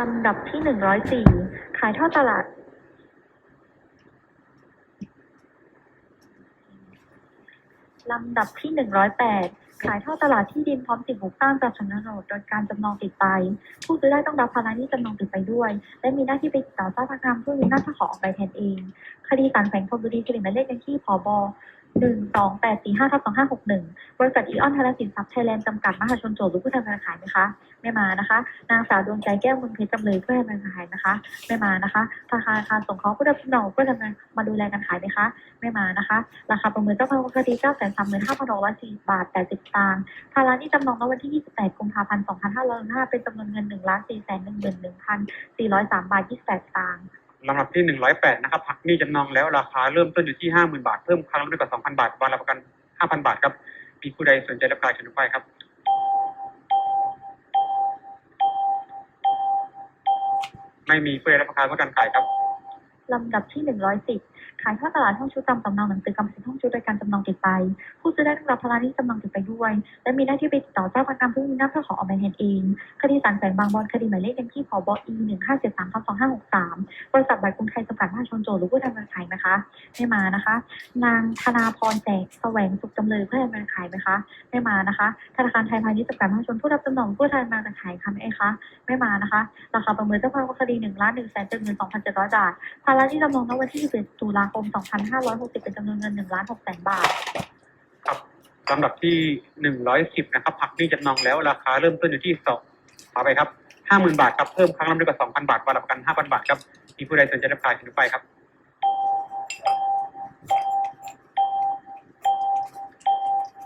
ลำดับที่หนึ่งร้อยสี่ขายทอดตลาด ลำดับที่หนึ่งร้อยแปดขายทอดตลาดที่ดินพร้อมสิ่งปลูกสร้างจากชนบทโดยการจำนองติดไป ผู้ซื้อได้ต้องรับภาระหนี้จำนองติดไปด้วย และมีหน้าที่ไปติดต่อเจ้าพนักงานผู้มีหน้าที่ขอออกใบแทนเอง คดีศาลแขวงธนบุรีคดีหมายเลขบัญชีพบ หนึ่งสองแปดสี่ห้าทับสองห้าหกหนึ่งบริษัทอีออนไทยสินทรัพย์ไทยแลนด์จำกัดมหาชนโจทย์หรือผู้แทนธนาคารไหมคะ ไม่มานะคะ นางสาวดวงใจแก้วมืองเพชรจำเลยผู้แทนธนาคารนะคะ ไม่มานะคะธนาคารอาคารสงเคราะห์ผู้รับผิดชอบผู้ดำเนินมาดูแลการขายไหมคะ ไม่มานะคะ ราคาประเมินเจ้าของคดี9 3 3 5 6 4 0บาท80สตางค์ภาระที่จำนองณวันที่28กุมภาพันธ์2565เป็นจำนวนเงิน1 4 1 1 403บาท28สตางค์ ลำดับที่หนึ่งร้อยแปดนะครับหักหนี้จำนองแล้วราคาเริ่มต้นอยู่ที่ห้าหมื่นบาท เพิ่มครั้งละไม่น้อยกว่าสองพันบาทวันละประกันห้าพันบาทครับมีผู้ใดสนใจรับการเชิญไปครับ ไม่มีผู้ใดรับประกันว่าการขายครับลำดับที่110ขายทอดตลาดห้องชุดตามสำเนาหนังสือกรรมสิทธิ์ห้องชุดโดยการจำนองติดไปผู้ซื้อได้ต้งรับภาระหนี้จำนองติดไปด้วย และมีหน้าที่ไปติดต่อเจ้าพนักงานผู้มีหน้าที่ขอออกใบแทนเอง คดีศาลแขวงบางบอนคดีหมายเลขที่พบอีหนึ่งห้าเจ็ดสามทับสองห้าหกสามบริษัทบัตรกรุงไทยจำกัดมหาชนโจทย์หรือผู้ทนการขายไหมคะไม่มานะคะ นางธนาพรแสงแสวงสุขจำเลยผู้ทนการขายไหมคะไม่มานะคะ ธนาคารไทยพาณิชย์จำกัดมหาชนผู้รับจำนองผู้ทนการขายค่ะไหมคะไม่มานะคะราคาประเมินเจ้าความคดีหนึ่งล้านหนึ่งแสนเจ็ดหมื่นสองพันเจ็ดร้อยบาทภาระที่จำนองณวันที่11ตุลาคม2560เป็นจำนวนเงิน1ล้าน6แสนบาท ลำดับที่หนึ่งร้อยสิบนะครับผักนี่จำนองแล้วราคาเริ่มต้นอยู่ที่สองเอไปครับห้าหมื่นบาทครับเพิ่มครั้งละไม่น้อยกว่าสองพันบาทวันละประกันห้าพันบาทครับมีผู้ใดสนใจรับการเชิญไปครับ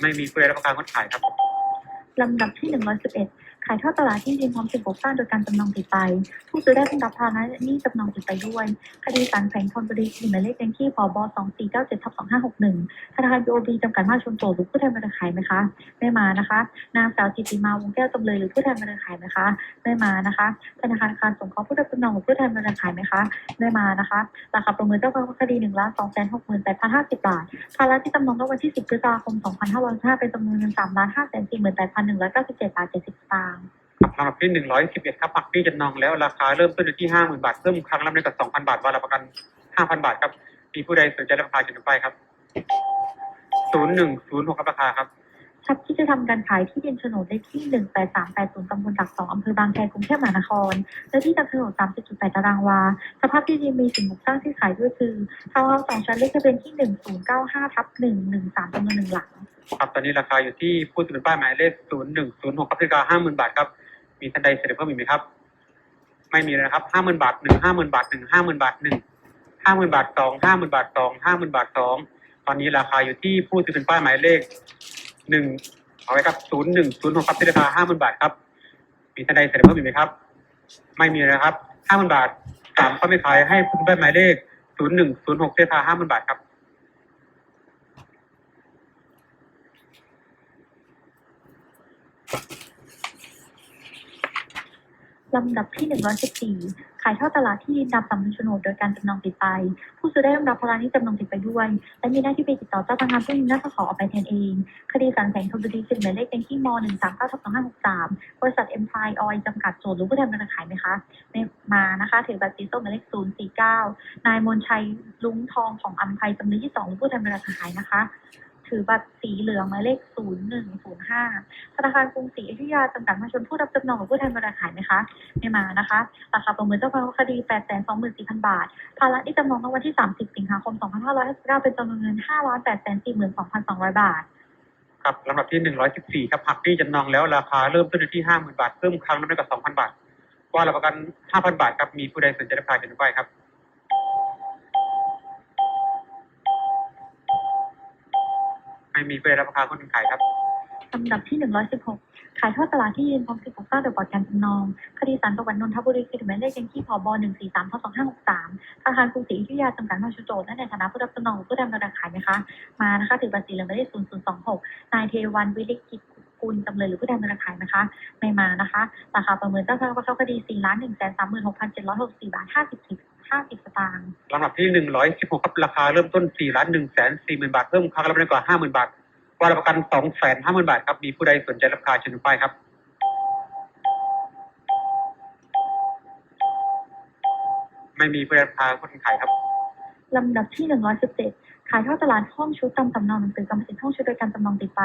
ไม่มีผู้ใดรับประกันคนขายครับลำดับที่หนึ่งร้อยสิบเอ็ดายทอดตลาดที่ดินพร้อมสิ่งปลูกสร้างโดยการจำนองติดไป ผู้ซื้อได้ต้องรับภาระหนี้จำนองติดไปด้วย คดีศาลแขวงธนบุรีคดีหมายเลขที่พบ2497ทับ2561ธนาคารบีโอบีจำกัดมาชนโจทย์หรือผู้แทนบริษัทขายไหมคะ ไม่มานะคะ นางสาวจิตติมาวงแก้วจำเลยหรือผู้แทนบริษัทขายไหมคะ ไม่มานะคะ ธนาคารอาคารสงเคราะห์ผู้รับจำนองหรือผู้แทนบริษัทขายไหมคะ ไม่มานะคะ ราคาประเมินเจ้าของคดี1ล้าน2แสน6หมื่น8,050บาท ภาระที่จำนองณวันที่10พฤษภาคม2565เป็นจำนวนเงิน3ล้าน5แสน4หมื่น8,197บาท70สตางค์ ครับลำดับที่หนึ่งร้อยสิบเอ็ดครับหักหนี้จำนองแล้วราคาเริ่มต้นอยู่ที่ห้าหมื่นบาทเพิ่มครั้งละไม่น้อยกว่าสองพันบาทวันละประกันห้าพันบาทครับมีผู้ใดสนใจรับประกันเชิญไปครับศูนย์หนึ่งศูนย์หกครับราคาครับทรัพย์ที่จะทำการขายที่ดินโฉนดเลขที่ 18380 ตำบลหลักสองอำเภอบางแคกรุงเทพมหานคร และที่จำโฉนด30.8 ตารางวา สภาพที่ดินมีสิ่งปลูกสร้างที่ขายด้วยคือทาวน์เฮาส์สองชั้นเลขทะเบียนที่ 1095ทับ113จำนวนหนึ่งหลัง ครับตอนนี้ราคาอยู่ที่ผู้ถือป้ายหมายเลขศูนย์หนึ่งศูนย์หกครับราคาห้าหมื่นบาทครับ มีท่านใดเสนอเพิ่มอีกไหมครับ ไม่มีเลยนะครับห้าหมื่นบาทหนึ่งห้าหมื่นบาทหนึ่งห้าหมื่นบาทหนึ่งห้าหมื่นบาทสองห้าหมื่นบาทสองห้าหมื่นบาทสองตอนนี้ราคาอยู่ที่ผู้ถือเป็นป้ายหมายเลขหนึ่งเอาไว้ครับศูนย์หนึ่งศูนย์หกครับที่ราคาห้าหมื่นบาทครับ มีท่านใดเสนอเพิ่มอีกไหมครับ ไม่มีเลยนะครับห้าหมื่นบาทสามข้อไม่ขายให้ผู้ถือป้ายหมายเลขศูนย์หนึ่งศูนย์หกที่ราคาห้าหมื่นบาทครับ ลำดับที่ 114 ขายทอดตลาดที่ดินตามสำนักโฉนดโดยการจำนองติดไป ผู้ซื้อได้ต้องรับภาระนี้จำนองติดไปด้วย และมีหน้าที่ไปติดต่อเจ้าพนักงานผู้มีหน้าที่ขอออกไปแทนเอง คดีศาลแขวงธนบุรีคดีหมายเลขเป็นที่ม139-2563 บริษัทเอ็มพายออยจำกัดโจทย์รือผู้แทนบริษัทขายไหมคะไม่มานะคะถือบัตรสีส้มหมายเลข049 นายมนชัยลุงทองของอัมไพจำเลยที่สองหรือผู้แทนบริษัทขายนะคะ ถือบัตรสีเหลืองหมายเลข 0105 ธนาคารกรุงศรีอยุธยาจำกัดมหาชนผู้รับจำนองหรือผู้แทนบริษัทขายไหมคะไม่มานะคะราคาประเมินเจ้าของคดี 824,000 บาท ภาระที่จำนองในวันที่ 30 สิงหาคม 2559 เป็นจำนวนเงิน 5 842,200 บาทครับลำดับที่หนึ่งร้อยสิบสี่ครับหักหนี้จำนองแล้วราคาเริ่มต้นที่ห้าหมื่นบาท เพิ่มครั้งละไม่น้กว่าสองพันบาท ว่ารับประกันห้าพันบาทครับ มีผู้ใดสนใจรับประกันเชิญไปครับ ม่มีผู้ใดรับประกันคนขายครับลำดับที่ 116 ขายทอดตลาดที่ดินพร้อมสิทธิปลูกสร้างโดยบอร์ดการจำนอง คดีศาลจังหวัดนนทบุรีคดีหมายเลขที่พบ143ทับ2563ธนาคารกรุงศรีอยุธยาจำกัดมหาชนโจทย์และในฐานะผู้รับจำนองหรือผู้แทนบริษัทขายไหมคะ มานะคะถือบัตรสีเหลืองหมายเลข0026 นายเทวันวิริกิจกุลจำเลยหรือผู้แทนบริษัทขายไหมคะ ไม่มานะคะ ราคาประเมินเจ้าพนักงานคดี4ล้าน1แสน36,764บาท50 50สตางค์ลำดับที่หนึ่งร้อยสิบหกครับราคาเริ่มต้นสี่ล้านหนึ่งแสนสี่หมื่นบาท เพิ่มครั้งละไม่น้อยกว่าห้าหมื่นบาท วาระประกันสองแสนห้าหมื่นบาทครับ มีผู้ใดสนใจรับค่าเชิญป้ายครับ ไม่มีผู้ใดรับค่าคนขายครับ ลำดับที่หนึ่งร้อยสิบเจ็ด ขายทอดตลาดห้องชุดตามสำเนาหนังสือกรรมสิทธิ์ห้องชุดโดยการจำนองติดไป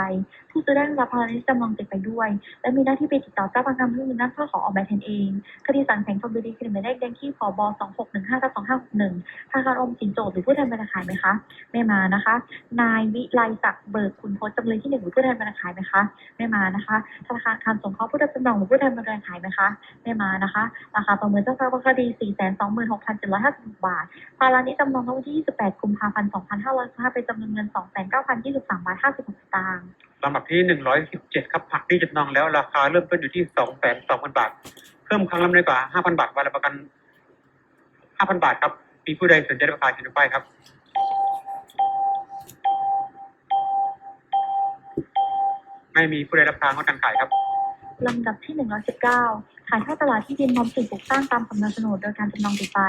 ผู้ซื้อได้รับภาระที่จำนองติดไปด้วย และมีหน้าที่ไปติดต่อเจ้าประกันผู้มีหน้าที่ขอออกใบแทนเองคดีสั่งแข่งธนบุรีคดีหมายเลขแดงที่พบ2615กับ2561ธนาคารอมสินโจทย์หรือผู้แทนบรรณาขายไหมคะไม่มานะคะ นายวิไลศักดิ์เบิกคุณพจน์จำเลยที่หนึ่งหรือผู้แทนบรรณาขายไหมคะไม่มานะคะธนาคารการสงเคราะห์ผู้รับจำนองหรือผู้แทนบรรณาขายไหมคะไม่มานะคะราคาประเมินเจ้าของคดี426,750บาทภาระนี้จำนองเมื่อวันที่28กุมภาพันธ์2565เป็นจำนวนเงิน 2,9,023บาท56สตางค์ลำดับที่หนึ่งร้อยสิบเจ็ดครับผักที่จำนองแล้วราคาเริ่มต้นอยู่ที่สองแสนสองพันบาท เพิ่มครั้งละไม่น้อยกว่าห้าพันบาทวันละประกันห้าพันบาทครับ มีผู้ใดสนใจรับประทานเชิญไปครับไม่มีผู้ใดรับทานงดการขายครับ ลำดับที่ 119 ขายทอดตลาดที่ดินพร้อมสิ่งปลูกสร้างตามสำเนาโฉนดโดยการจำนองติดไป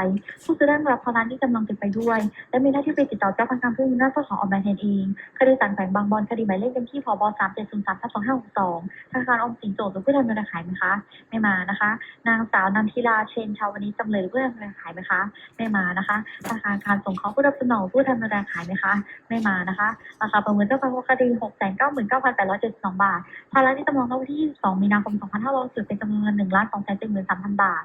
ผู้ซื้อได้รับภาระที่จำนองติดไปด้วย และมีหน้าที่ไปติดต่อเจ้าพนักงานผู้มีหน้าที่ขอออกใบแทนเอง คดีสั่งแบ่งบางบอลคดีหมายเลขเป็นที่พบ3703ทับ2562ธนาคารอมสินโจทย์หรือผู้แทนบรรณาขายไหมคะ ไม่มานะคะ นางสาวนันทิลาเชนชาววันนี้จำเลยหรือผู้แทนบรรณาขายไหมคะ ไม่มานะคะธนาคารการสงเคราะห์ผู้รับจำนองผู้แทนบรรณาขายไหมคะ ไม่มานะคะราคาประเมินเจ้าของคดี699,872บาทภาระที่จำนองเมื่อวันที่22มีนาคม 2560เป็นจำนวนเงิน1ล้าน273,000 บาท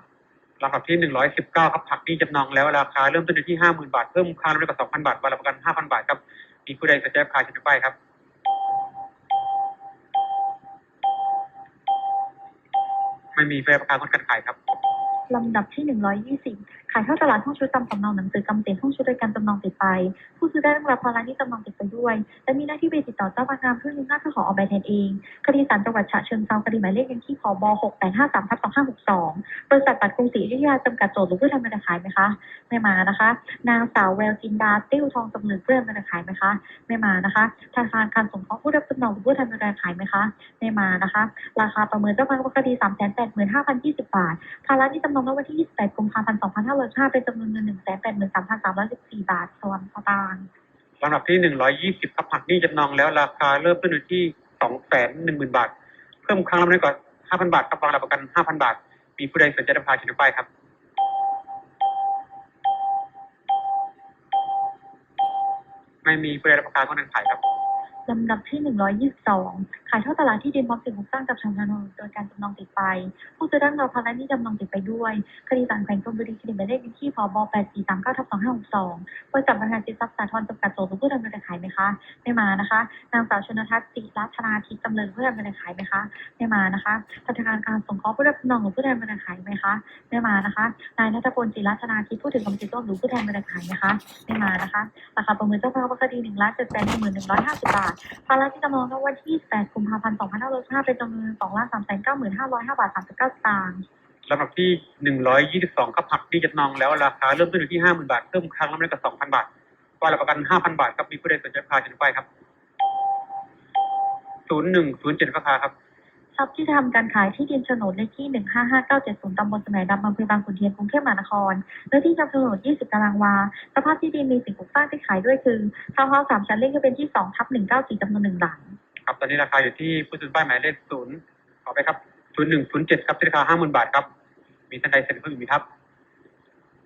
ลำดับที่ 119 ครับผักที่จำนองแล้วราคาเริ่มต้นอยู่ที่ 50,000 บาท เพิ่มค่าน้ำมันกว่าสองพันบาทวันละประกัน 5,000 บาทครับ มีผู้ใดสนใจรับประทานเชิญไปครับไม่มีผู้ใดรับประกันคนการขายครับ ลำดับที่ 120 ขายเท่าตลาดห้องชุดตามสำเนาหนังสือกำเต็นห้องชุดโดยการจำนองติดไป ผู้ซื้อได้รับภาระที่จำนองติดไปด้วย และมีหน้าที่ไปติดต่อเจ้าพนักงานเพื่อมีหน้าที่ขอออกใบแทนเอง คดีศาลจังหวัดฉะเชิงเทราคดีหมายเลขยังที่พบ6853ทับ2562 บริษัทปัดกรุงศรีอยุธยาจำกัดโจทย์หรือผู้ทำการขายไหมคะ ไม่มานะคะ นางสาวแววจินดาติ้วทองจำเลยเพื่อนบรรณาขายไหมคะ ไม่มานะคะธนาคารการสงเคราะห์ผู้รับจำนองหรือผู้ทำการขายไหมคะ ไม่มานะคะ ราคาประเมินเจ้าพนักงานคดี385,020บาท ภาระที่จำนองเมื่อวันที่ 28 กุมภาพันธ์ 2505เป็นจำนวนเงิน 183,314 บาทส่วนสตางค์ลำดับที่หนึ่งร้อยยี่สิบครับผักนี่จำนองแล้วราคาเริ่มต้นอยู่ที่สองแสนหนึ่งหมื่นบาท เพิ่มครั้งละไม่น้อยกว่าห้าพันบาทครับวางหลักประกันห้าพันบาท มีผู้ใดสนใจรับประทาชิญไปครับไม่มีผู้ใดรับประทานก็นันขายครับ ลำดับที่ 122 ขายเท่าตลาดที่ดินพร้อมสิ่งปลูกสร้างกับชาวนาโนโดยการจำนองติดไป ผู้ซื้อได้รับภาระที่จำนองติดไปด้วย คดีศาลแขวงธนบุรีคดีหมายเลขที่พบ8439ทับ2562บริษัทบริหารจิตทรัพย์สาธรจำกัดโจทย์ผู้ดำเนินการขายไหมคะ ไม่มานะคะ นางสาวชนทัศน์จิรัตนาทิพย์จำเลยผู้ดำเนินการขายไหมคะ ไม่มานะคะธนาคารการสงเคราะห์ผู้รับจำนองหรือผู้แทนบรรณาขายไหมคะ ไม่มานะคะ นายนัทพลจิรัตนาทิพย์ผู้ถือกรรมสิทธิ์ร่วมหรือผู้แทนบรรณาขายไหมคะ ไม่มานะคะ ราคาประเมินเจ้าพนักงานคดี1ล้าน7แสน1หมื่น150บาทภาระที่จำนองเมื่อวันที่ 8 กุมภาพันธ์ 2565เป็นจำนวน2ล้าน3แสน905บาท39สตางค์ลำดับที่หนึ่งร้อยยี่สิบสองครับผักที่จำนองแล้วราคาเริ่มต้นอยู่ที่ 50,000 บาท เพิ่มครั้งละไม่เกิน2,000 บาทวาหลักประกัน 5,000 บาทครับมีผู้ใดสนใจรับประทานเชิญไปครับ 0107ราคาครับ ทรัพย์ที่ทำการขายที่ดินโฉนดเลขที่ 155970 ตำบลสมัยดำอำเภอบางขุนเทียนกรุงเทพมหานครเนื้อที่จำโฉนด 20 ตารางวา สภาพที่ดินมีสิ่งปลูกสร้างที่ขายด้วยคือทาวน์เฮาส์สามชั้นเลขที่เป็นที่2ทับ194จำนวนหนึ่งหลัง ครับ ตอนนี้ราคาอยู่ที่ผู้ซื้อป้ายหมายเลขศูนย์ขอไปครับศูนย์หนึ่งศูนย์เจ็ดครับที่ราคาห้าหมื่นบาทครับ มีท่านใดเสนอเพิ่มอีกไหมครับ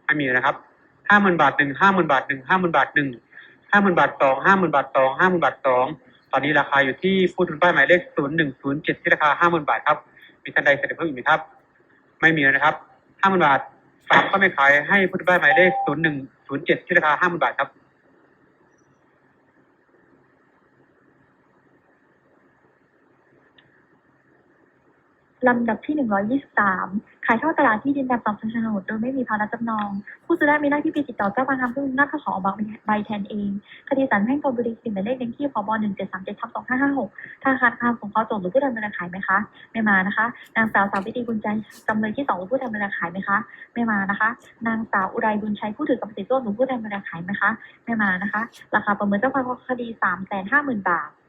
ไม่มีนะครับห้าหมื่นบาทหนึ่งห้าหมื่นบาทหนึ่งห้าหมื่นบาทหนึ่งห้าหมื่นบาทสองห้าหมื่นบาทสองห้าหมื่นบาทส องตอนนี้ราคาอยู่ที่ผู้ถือป้ายหมายเลข 0107 ที่ราคา 50,000 บาทครับ มีท่านใดเสนอเพิ่มอีกไหมครับ ไม่มีนะครับ 50,000 บาทฝากก็ไม่ขายให้ผู้ถือป้ายหมายเลข 0107 ที่ราคา 50,000 บาทครับ ลำดับที่ 123 ขายทอดตลาดที่ดินแบบสองชั้นโนดโดยไม่มีภาระจำนอง ผู้ซื้อได้มีหน้าที่ไปติดต่อเจ้าพนักงานผู้มีหน้าที่ขอออกใบแทนเอง คดีศาลแพ่งธนบุรีคดีหมายเลขเลขที่พบ1737ทับ2556ธนาคารกลางสงเคราะห์โจทย์หรือผู้ดำเนินขายไหมคะ ไม่มานะคะ นางสาวสาวิตรีบุญใจจำเลยที่สองหรือผู้ดำเนินขายไหมคะ ไม่มานะคะ นางสาวอุไรบุญชัยผู้ถือกรรมสิทธิ์ร่วมหรือผู้ดำเนินขายไหมคะ ไม่มานะคะ ราคาประเมินเจ้าพนักงานคดี350,000บาทครับ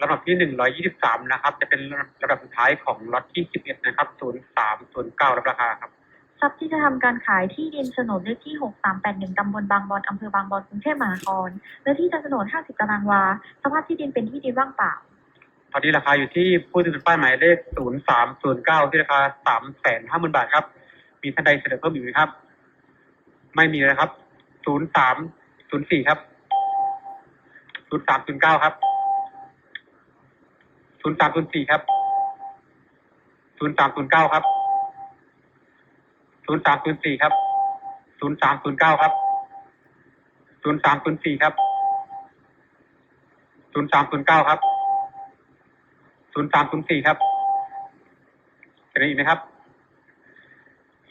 ลำดับที่หนึ่งร้อยยี่สิบสามนะครับ จะเป็นลำดับสุดท้ายของล็อตที่สิบเอ็ดนะครับศูนย์สามศูนย์เก้ารับราคาครับทรัพย์ที่จะทำการขายที่ดินโฉนดเลขที่ 6381 ตำบลบางบอนอำเภอบางบอนกรุงเทพมหานครเนื้อที่จำโฉนด 50 ตารางวา สภาพที่ดินเป็นที่ดินว่างเปล่า ตอนนี้ราคาอยู่ที่ผู้ถือป้ายหมายเลขศูนย์สามศูนย์เก้าที่ราคาสามแสนห้าหมื่นบาทครับ มีท่านใดเสนอเพิ่มอีกไหมครับ ไม่มีเลยครับศูนย์สามศูนย์สี่ครับศูนย์สามศูนย์เก้าครับ ศูนย์สามศูนย์สี่ครับศูนย์สามศูนย์เก้าครับศูนย์สามศูนย์สี่ครับศูนย์สามศูนย์เก้าครับศูนย์สามศูนย์สี่ครับศูนย์สามศูนย์เก้าครับศูนย์สามศูนย์สี่ครับเป็นอีกไหมครับ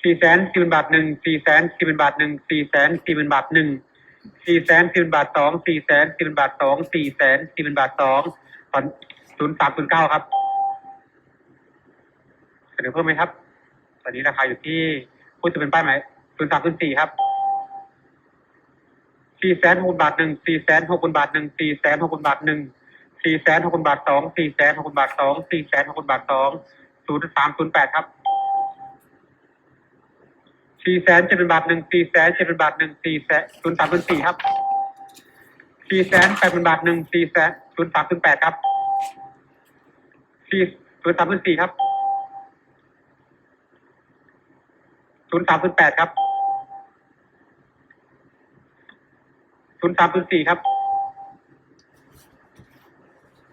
สี่แสนสี่หมื่นบาทหนึ่งสี่แสนสี่หมื่นบาทหนึ่งสี่แสนสี่หมื่นบาทหนึ่งสี่แสนสี่หมื่นบาทสองสี่แสนสี่หมื่นบาทสองสี่แสนสี่หมื่นบาทสองตอน ศูนย์สามศูนย์เก้าครับ เสนอเพิ่มไหมครับ ตอนนี้ราคาอยู่ที่พูดจะเป็นป้ายไหมศูนย์สามศูนย์สี่ครับสี่แสนหกบาทหนึ่งสี่แสนหกบาทหนึ่งสี่แสนหกบาทหนึ่งสี่แสนหกบาทสองสี่แสนหกบาทสองสี่แสนหกบาทสองศูนย์สามศูนย์แปดครับสี่แสนเจ็ดเป็นบาทหนึ่งสี่แสนเจ็ดเป็นบาทหนึ่งสี่แสนศูนย์สามเป็นสี่ครับสี่แสนแปดเป็นบาทหนึ่งสี่แสนศูนย์สามเป็นแปดครับ สี่ศูนย์สามเป็นสี่ครับศูนย์สามเป็นแปดครับศูนย์สามเป็นสี่ครับ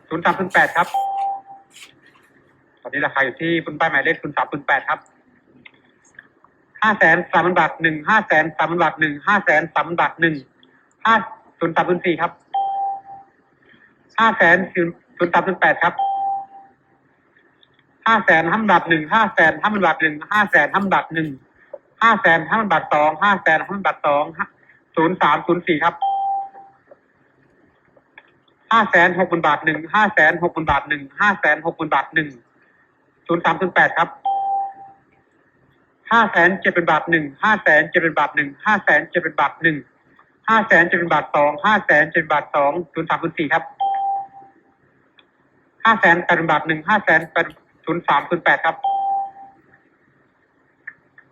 ศูนย์สามเป็นแปดครับ ตอนนี้ราคาอยู่ที่คุณป้ายหมายเลขศูนย์สามเป็นแปดครับห้าแสนสามพันบาทหนึ่งห้าแสนสามพันบาทหนึ่งห้าแสนสามพันบาทหนึ่งห้าศูนย์สามศูนย์สี่ครับห้าแสนศูนย์สามศูนย์แปดครับ ห้าแสนห้าพันบาทหนึ่งห้าแสนห้าพันบาทหนึ่งห้าแสนห้าพันบาทหนึ่งห้าแสนห้าพันบาทสองห้าแสนห้าพันบาทสองศูนย์สามศูนย์สี่ครับห้าแสนหกพันบาทหนึ่งห้าแสนหกพันบาทหนึ่งห้าแสนหกพันบาทหนึ่งศูนย์สามศูนย์แปดครับห้าแสนเจ็ดเป็นบาทหนึ่งห้าแสนเจ็ดเป็นบาทหนึ่งห้าแสนเจ็ดเป็นบาทหนึ่งห้าแสนเจ็ดเป็นบาทสองห้าแสนเจ็ดเป็นบาทสองศูนย์สามศูนย์สี่ครับห้าแสนแปดเป็นบาทหนึ่งห้าแสนแปด ศูนย์สามศูนย์แปดครับ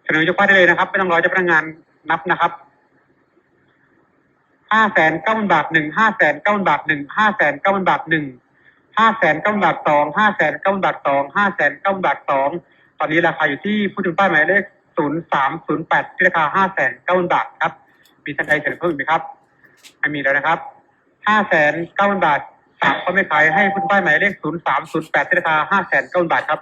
เสนอยกป้าได้เลยนะครับ ไม่ต้องรอเจ้าพนักงานนับนะครับห้าแสนเก้าพันบาทหนึ่งห้าแสนเก้าพันบาทหนึ่งห้าแสนเก้าพันบาทหนึ่งห้าแสนเก้าพันบาทสองห้าแสนเก้าพันบาทสองห้าแสนเก้าพันบาทสองตอนนี้ราคาอยู่ที่ผู้ถือป้ายหมายเลข0308ที่ราคา5 9 0 0 0บาทครับ มีท่านใดเสนอเพิ่มอีกไหมครับไม่มีแล้วนะครับ5 9 0 0 0 0บาท สามคนไม่ขายให้คุณป้ายหมายเลข 0308ที่ราคา5 9 0 0 0บาทครับ